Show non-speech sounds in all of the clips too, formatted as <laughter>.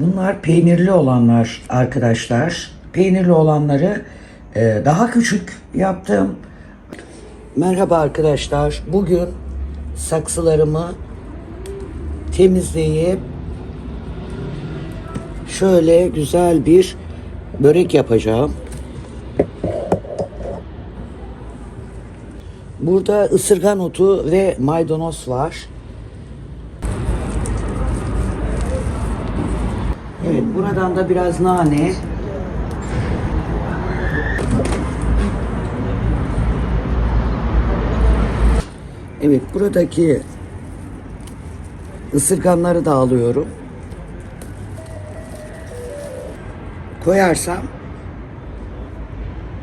Bunlar peynirli olanlar arkadaşlar. Peynirli olanları e, daha küçük yaptım. Merhaba arkadaşlar. Bugün saksılarımı temizleyip şöyle güzel bir börek yapacağım. Burada ısırgan otu ve maydanoz var. Evet, buradan da biraz nane. Evet, buradaki ısırganları da alıyorum. Koyarsam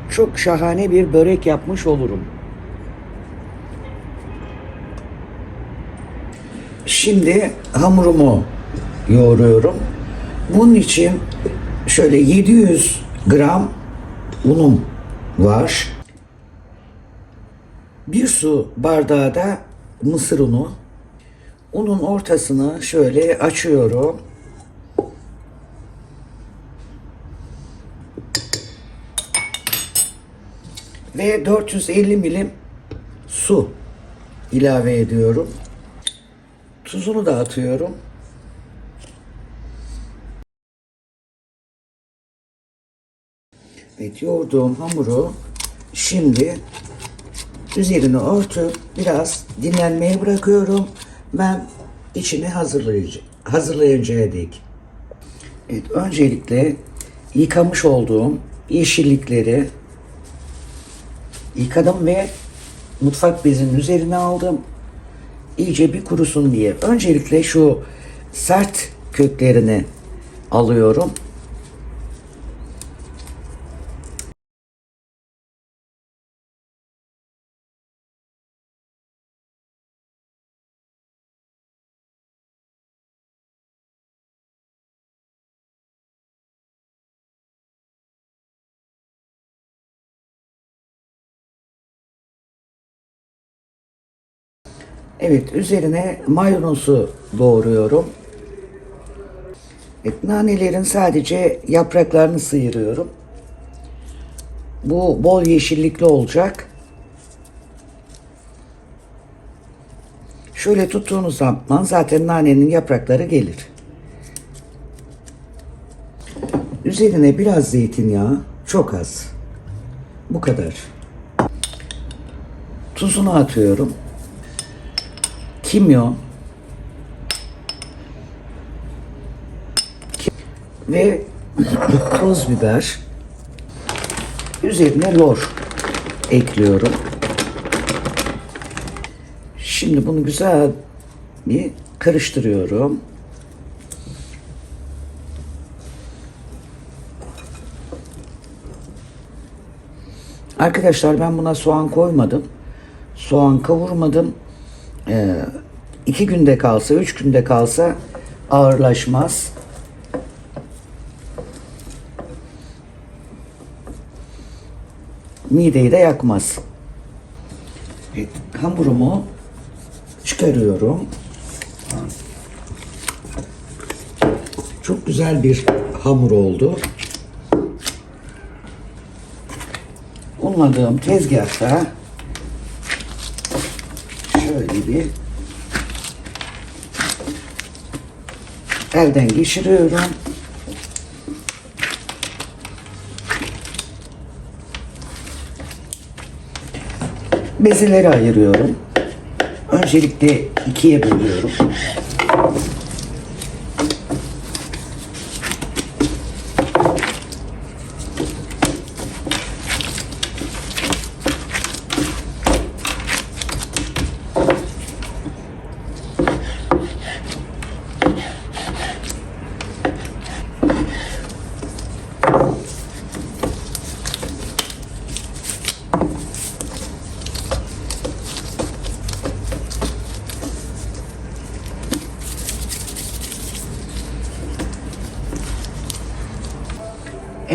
çok şahane bir börek yapmış olurum. Şimdi hamurumu yoğuruyorum. Bunun için şöyle 700 gram unum var. Bir su bardağı da mısır unu. Unun ortasını şöyle açıyorum. Ve 450 milim su ilave ediyorum. Tuzunu da atıyorum. Evet yoğurduğum hamuru şimdi üzerini örtüp biraz dinlenmeye bırakıyorum. Ben içini hazırlayacağım. Hazırlayıncaya dek. Evet, öncelikle yıkamış olduğum yeşillikleri yıkadım ve mutfak bezinin üzerine aldım. İyice bir kurusun diye. Öncelikle şu sert köklerini alıyorum. Evet, üzerine maydanozu doğruyorum. Evet, nanelerin sadece yapraklarını sıyırıyorum. Bu bol yeşillikli olacak. Şöyle tuttuğunuz zaman zaten nanenin yaprakları gelir. Üzerine biraz zeytinyağı, çok az. Bu kadar. Tuzunu atıyorum kimyon ve <coughs> toz biber üzerine lor ekliyorum. Şimdi bunu güzel bir karıştırıyorum. Arkadaşlar ben buna soğan koymadım. Soğan kavurmadım. Ee, iki günde kalsa, üç günde kalsa ağırlaşmaz. Mideyi de yakmaz. Evet, hamurumu çıkarıyorum. Çok güzel bir hamur oldu. Unladığım tezgahta bir elden geçiriyorum. Bezeleri ayırıyorum. Öncelikle ikiye bölüyorum.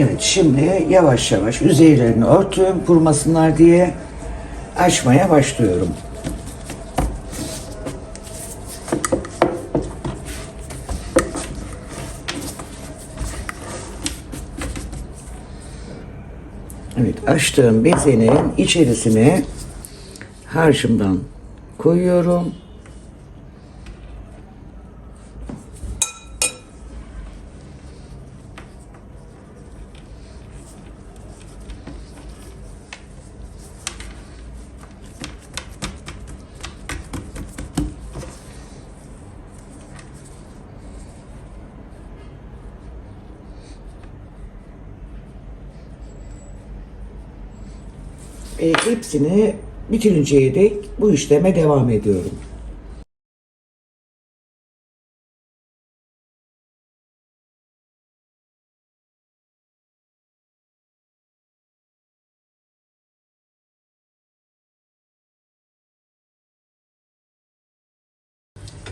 Evet şimdi yavaş yavaş yüzeylerini örtüyorum kurmasınlar diye açmaya başlıyorum. Evet açtığım bezenin içerisine harcımdan koyuyorum. E, hepsini bitirinceye dek bu işleme devam ediyorum.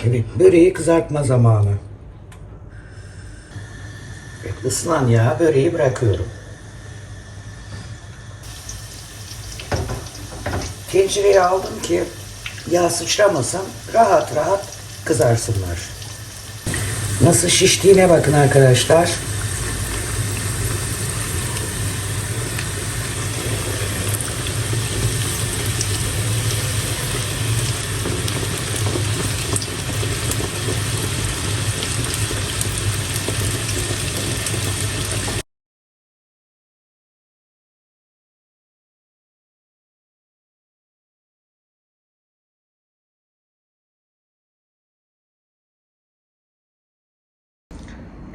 Evet, böreği kızartma zamanı. Evet, ısınan yağa böreği bırakıyorum. Tencereye aldım ki yağ sıçramasın, rahat rahat kızarsınlar. Nasıl şiştiğine bakın arkadaşlar.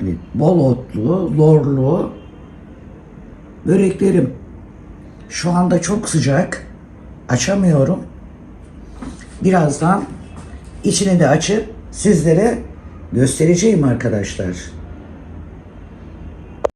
Evet, bol otlu, lorlu böreklerim. Şu anda çok sıcak. Açamıyorum. Birazdan içini de açıp sizlere göstereceğim arkadaşlar.